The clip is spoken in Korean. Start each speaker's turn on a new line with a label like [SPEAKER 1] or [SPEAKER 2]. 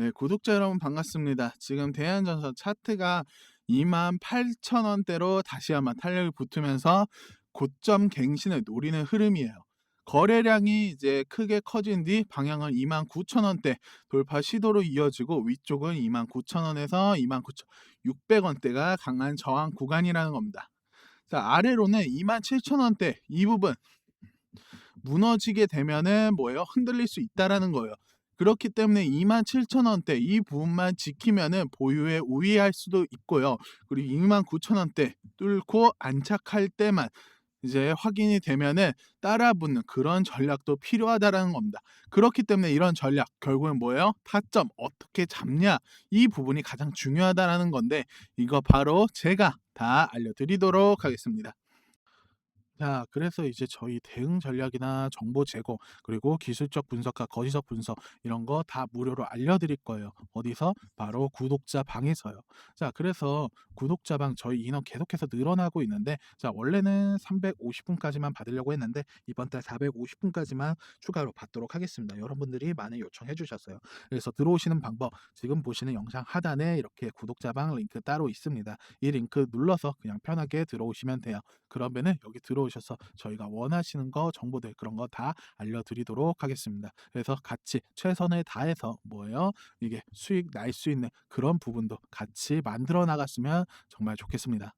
[SPEAKER 1] 네, 구독자 여러분 반갑습니다. 지금 대한전선 차트가 28,000원대로 다시 한번 탄력이 붙으면서 고점 갱신을 노리는 흐름이에요. 거래량이 이제 크게 커진 뒤 방향은 29,000원대 돌파 시도로 이어지고 위쪽은 29,000원에서 29,600원대가 강한 저항 구간이라는 겁니다. 자, 아래로는 27,000원대 이 부분 무너지게 되면은 뭐예요? 흔들릴 수 있다라는 거예요. 그렇기 때문에 27,000원대 이 부분만 지키면은 보유에 우위할 수도 있고요. 그리고 29,000원대 뚫고 안착할 때만 이제 확인이 되면은 따라붙는 그런 전략도 필요하다라는 겁니다. 그렇기 때문에 이런 전략 결국은 뭐예요? 타점 어떻게 잡냐 이 부분이 가장 중요하다라는 건데 이거 바로 제가 다 알려드리도록 하겠습니다. 자, 그래서 이제 저희 대응 전략이나 정보 제공, 그리고 기술적 분석과 거시적 분석 이런 거 다 무료로 알려드릴 거예요. 어디서? 바로 구독자 방에서요. 자, 그래서 구독자 방 저희 인원 계속해서 늘어나고 있는데, 자, 원래는 350분까지만 받으려고 했는데, 이번 달 450분까지만 추가로 받도록 하겠습니다. 여러분들이 많이 요청해 주셨어요. 그래서 들어오시는 방법, 지금 보시는 영상 하단에 이렇게 구독자 방 링크 따로 있습니다. 이 링크 눌러서 그냥 편하게 들어오시면 돼요. 그러면은 여기 들어오셔서 저희가 원하시는 거 정보들 그런 거 다 알려드리도록 하겠습니다. 그래서 같이 최선을 다해서 뭐예요? 이게 수익 날 수 있는 그런 부분도 같이 만들어 나갔으면 정말 좋겠습니다.